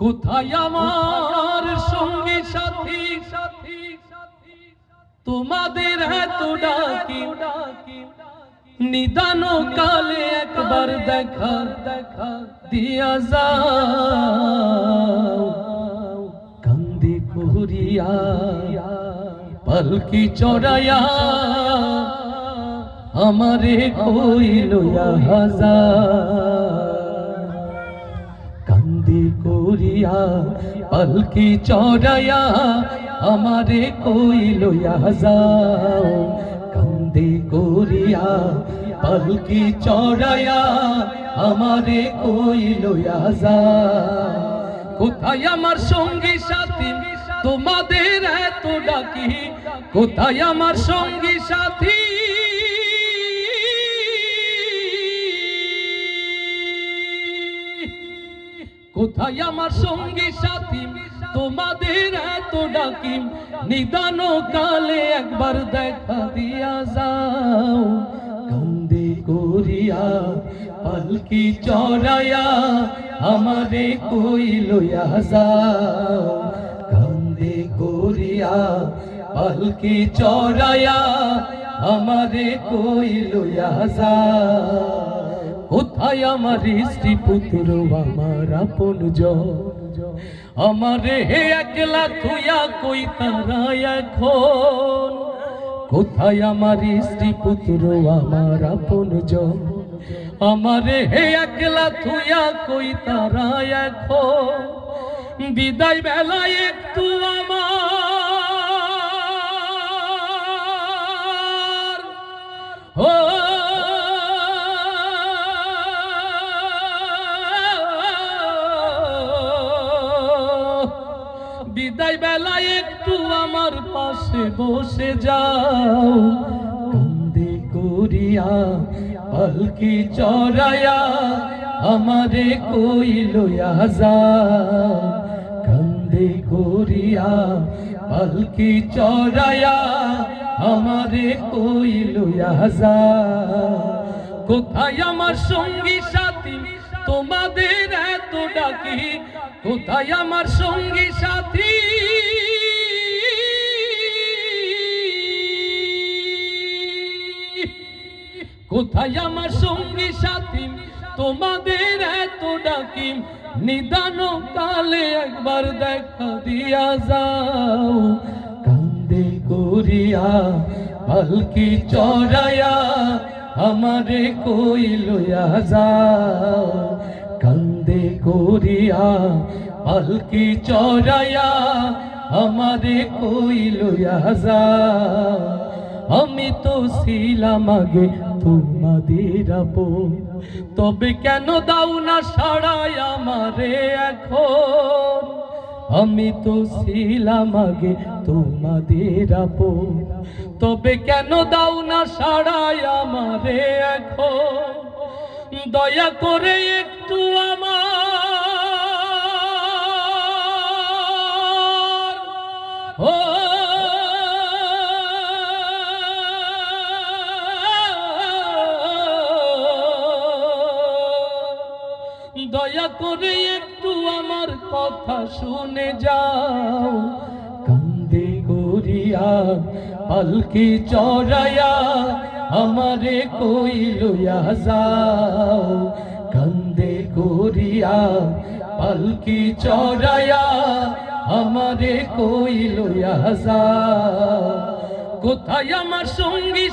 কোথায় আমার সঙ্গী সাথী? সাথী তোমাদের এত ডাকি। নিদান কালে একবার দেখা দেখা দিয়া যাও। কান্দি করিয়া পালকি চড়াইয়া আমারে কইল হাজার করিয়া, পালকি চড়াইয়া আমারে কইল যাও কান্দি করিয়া, পালকি চড়াইয়া আমারে কইল যাও কোথায় আমার সঙ্গী সাথী? তোমাদের এত ডাকি, কোথায় আমার সঙ্গী সাথী? কোথায় আমার সঙ্গী সাথী? তোমাদের এত ডাকি নিদান কালে একবার দেখা দিয়া যাও। কান্দে করিয়া, পালকি চড়াইয়া আমারে কই লইয়া যাও। কান্দে করিয়া, পালকি চড়াইয়া আমারে কই লইয়া যাও। কোথায় আমার স্ত্রী পুত্র, আমার আপন আমারে একলা থুয়া কই তারা এখন? কোথায় আমার স্ত্রী পুত্র, আমার আপন আমারে হে একলা থুয়া কই তারা এখন? বিদায় বেলায় একটু আমার বিদায় বেলায় একটু আমার পাশে বসে যাও। কান্দে করিয়া, পালকি চড়াইয়া আমারে কই লইয়া যাও কান্দে করিয়া, পালকি চড়াইয়া আমারে কই লইয়া যাও কোথায় আমার সঙ্গী সাথী? তোমাদের এত ডাকি, কোথায় আমার সঙ্গী কোথায় আমার সঙ্গী সাথী, তোমাদের এত ডাকি নিদান কালে একবার দেখা দিয়া যাও। কান্দে করিয়া পালকি চড়াইয়া আমারে কই লইয়া যাও। কান্দে করিয়া পালকি চড়াইয়া আমারে কই লইয়া যাও। আমি তো ছিলাম আগে তোমাদের আপন। তবে কেন দাও না সাড়াই আমারে এখন? আমি তো ছিলাম আগে তোমাদের আপন। তবে কেন দাও না সাড়াই আমারে এখন? দয়া করে একটু দয়া করে একটু আমার কথা শুনে যাও। কান্দে গরিয়া পালকি চড়াইয়া আমারে কই লইয়া যাও কান্দে গরিয়া পালকি চড়াইয়া আমারে কই লইয়া যাও কোথায় আমার সঙ্গী